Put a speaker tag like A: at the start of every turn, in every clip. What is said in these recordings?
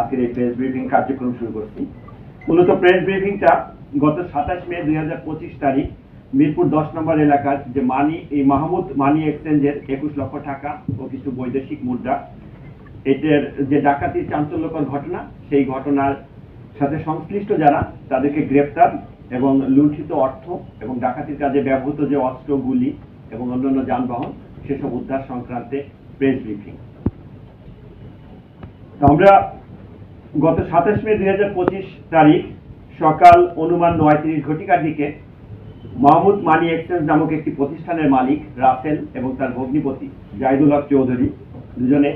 A: আজকের এই press briefing কার্যক্রম শুরু করছি। মূলত প্রেস ব্রিফিংটা গত সাতাশ মে দুই হাজার পঁচিশ তারিখ মিরপুর দশ নম্বর এলাকার যে মানি, এই মাহমুদ মানি এক্সচেঞ্জের একুশ লক্ষ টাকা ও কিছু বৈদেশিক মুদ্রা, এটার যে ডাকাতির চাঞ্চল্যকর ঘটনা, সেই ঘটনার সাথে সংশ্লিষ্ট যারা, তাদেরকে গ্রেপ্তার এবং লুণ্ঠিত অর্থ এবং ডাকাতির কাজে ব্যবহৃত যে অস্ত্র গুলি এবং অন্যান্য যানবাহন, সেসব উদ্ধার সংক্রান্তে প্রেস ব্রিফিং আমরা গত সাতাশ মে দুই হাজার পঁচিশ তারিখ সকাল অনুমান নয় তিরিশ ঘটিকার দিকে মাহমুদ মানি এক্সচেঞ্জ নামক একটি প্রতিষ্ঠানের মালিক রাসেল এবং তার ভগ্নিপতি জাহিদুল হক চৌধুরী দুজনে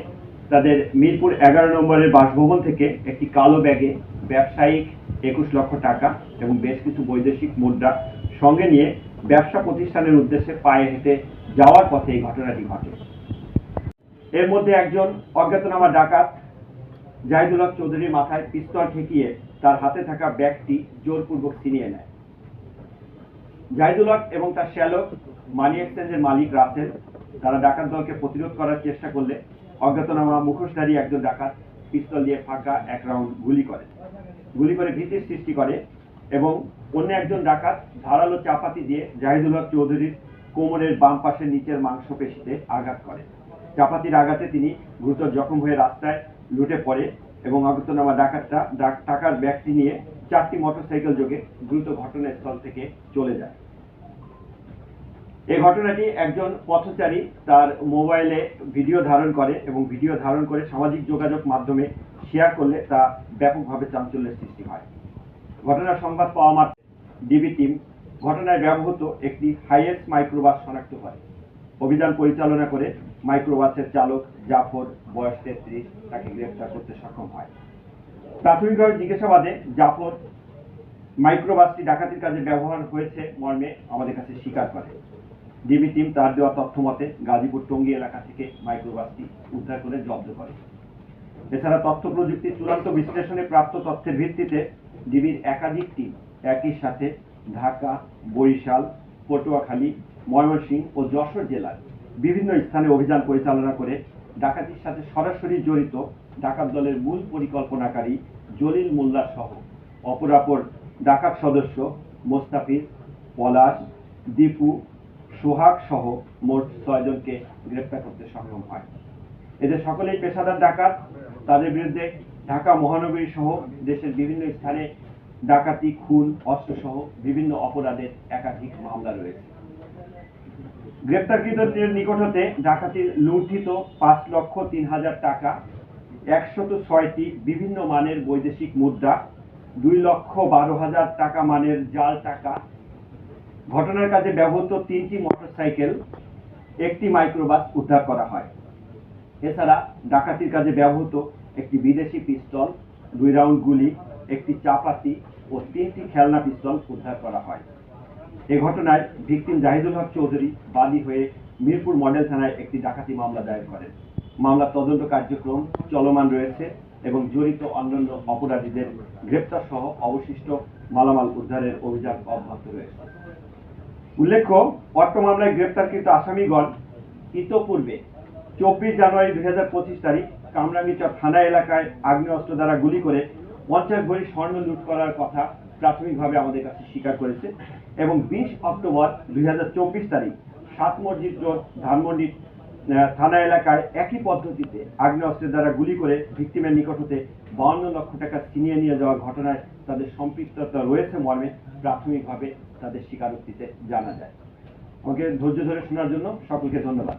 A: তাদের মিরপুর এগারো নম্বরের বাসভবন থেকে একটি কালো ব্যাগে ব্যবসায়িক একুশ লক্ষ টাকা এবং বেশ কিছু বৈদেশিক মুদ্রা সঙ্গে নিয়ে ব্যবসা প্রতিষ্ঠানের উদ্দেশ্যে পায়ে হেঁটে যাওয়ার পথে এই ঘটনাটি ঘটে। এর মধ্যে একজন অজ্ঞাতনামা ডাকাত জাহিদুল হক চৌধুরীর মাথায় পিস্তল ঠেকিয়ে তার হাতে থাকা ব্যাগটি জোরপূর্বক ছিনিয়ে নেয়। জাহিদুল হক এবং তার শ্যালক, মানি এক্সচেঞ্জের মালিক রাসেল, তারা ডাকাত দলকে প্রতিরোধ করার চেষ্টা করলে অজ্ঞাতনামা মুখোশধারী একজন ডাকাত পিস্তল দিয়ে ফাঁকা এক রাউন্ড গুলি করে। গুলি করে ভীতির সৃষ্টি করে এবং অন্য একজন ডাকাত ধারালো চাপাতি দিয়ে জাহিদুল হক চৌধুরীর কোমরের বাম পাশের নিচের মাংসপেশিতে আঘাত করে। চাপাতির আঘাতে তিনি গুরুতর জখম হয়ে রাস্তায় লুটে পড়ে এবং অজ্ঞাতনামা ডাকাতটা ডাক- টাকার ব্যাগটি নিয়ে চারটি মোটরসাইকেল যোগে দ্রুত ঘটনাস্থল থেকে চলে যায়। এই ঘটনাটি একজন পথচারী তার মোবাইলে ভিডিও ধারণ করে এবং ভিডিও ধারণ করে সামাজিক যোগাযোগ মাধ্যমে শেয়ার করলে তা ব্যাপকভাবে চাঞ্চল্যের সৃষ্টি হয়। ঘটনার সংবাদ পাওয়া মাত্র ডিবি টিম ঘটনায় ব্যবহৃত একটি হাইয়েস্ট মাইক্রোবাস শনাক্ত করে। অভিযান পরিচালনা করে মাইক্রোবাসের চালক জাফর, বয়স তেত্রিশ, তাকে গ্রেফতার করতে সক্ষম হয়। প্রাথমিকভাবে জিজ্ঞাসাবাদে জাফর মাইক্রোবাসটি ডাকাতির কাজে ব্যবহার হয়েছে মর্মে আমাদের কাছে স্বীকার করে। ডিবি টিম তার দেওয়া তথ্য মতে গাজীপুর টঙ্গী এলাকা থেকে মাইক্রোবাসটি উদ্ধার করে জব্দ করে। এছাড়া তথ্য প্রযুক্তির চূড়ান্ত বিশ্লেষণে প্রাপ্ত তথ্যের ভিত্তিতে ডিবির একাধিক টিম একই সাথে ঢাকা, বরিশাল, পটুয়াখালী ময়মনসিংহ ও যশোর জেলার বিভিন্ন স্থানে অভিযান পরিচালনা করে ডাকাতির সাথে সরাসরি জড়িত ডাকাত দলের মূল পরিকল্পনাকারী জলিল মোল্লা সহ অপরাপর ডাকাত সদস্য মোস্তাফিজ, পলাশ, দীপু, সোহাগ সহ মোট ছয়জনকে গ্রেপ্তার করতে সক্ষম হয়। এদের সকলেই পেশাদার ডাকাত। তাদের বিরুদ্ধে ঢাকা মহানগরী সহ দেশের বিভিন্ন স্থানে ডাকাতি, খুন অস্ত্র সহ বিভিন্ন অপরাধের একাধিক মামলা রয়েছে। গ্রেপ্তারকৃতদের নিকট হতে ডাকাতির লুণ্ঠিত পাঁচ লক্ষ তিন হাজার টাকা, একশত ছয়টি বিভিন্ন মানের বৈদেশিক মুদ্রা, দুই লক্ষ বারো হাজার টাকা মানের জাল টাকা, ঘটনার কাজে ব্যবহৃত তিনটি মোটরসাইকেল, একটি মাইক্রোবাস উদ্ধার করা হয়। এছাড়া ডাকাতির কাজে ব্যবহৃত একটি বিদেশি পিস্তল, দুই রাউন্ড গুলি, একটি চাপাতি ও তিনটি খেলনা পিস্তল উদ্ধার করা হয়। এ ঘটনায় ভিকটিম জাহিদুল হক চৌধুরী বাদী হয়ে মিরপুর মডেল থানায় একটি ডাকাতি মামলা দায়ের করেন। মামলার তদন্ত কার্যক্রম চলমান রয়েছে এবং জড়িত অন্যান্য অপরাধীদের গ্রেপ্তার সহ অবশিষ্ট মালামাল উদ্ধারের অভিযান অব্যাহত রয়েছে। উল্লেখ্য, অট্ট মামলায় গ্রেপ্তারকৃত আসামিগণ ইতোপূর্বে চব্বিশ জানুয়ারি দুই হাজার পঁচিশ তারিখ কামরাঙ্গীচর থানা এলাকায় আগ্নেয়াস্ত্র দ্বারা গুলি করে পঞ্চাশ ভরি স্বর্ণ লুট করার কথা প্রাথমিকভাবে আমাদের কাছে স্বীকার করেছে এবং বিশ অক্টোবর দুই হাজার চব্বিশ তারিখ সাত মসজিদ রোড ধানমন্ডি থানা এলাকায় একই পদ্ধতিতে আগ্নেয়াস্ত্রের দ্বারা গুলি করে ভিক্টিমের নিকট হতে বাউন্ন লক্ষ টাকা ছিনিয়ে নিয়ে যাওয়ার ঘটনায় তাদের সম্পৃক্ততা রয়েছে মর্মে প্রাথমিকভাবে তাদের স্বীকারোক্তিতে জানা যায়। আমাকে ধৈর্য ধরে শোনার জন্য সকলকে ধন্যবাদ।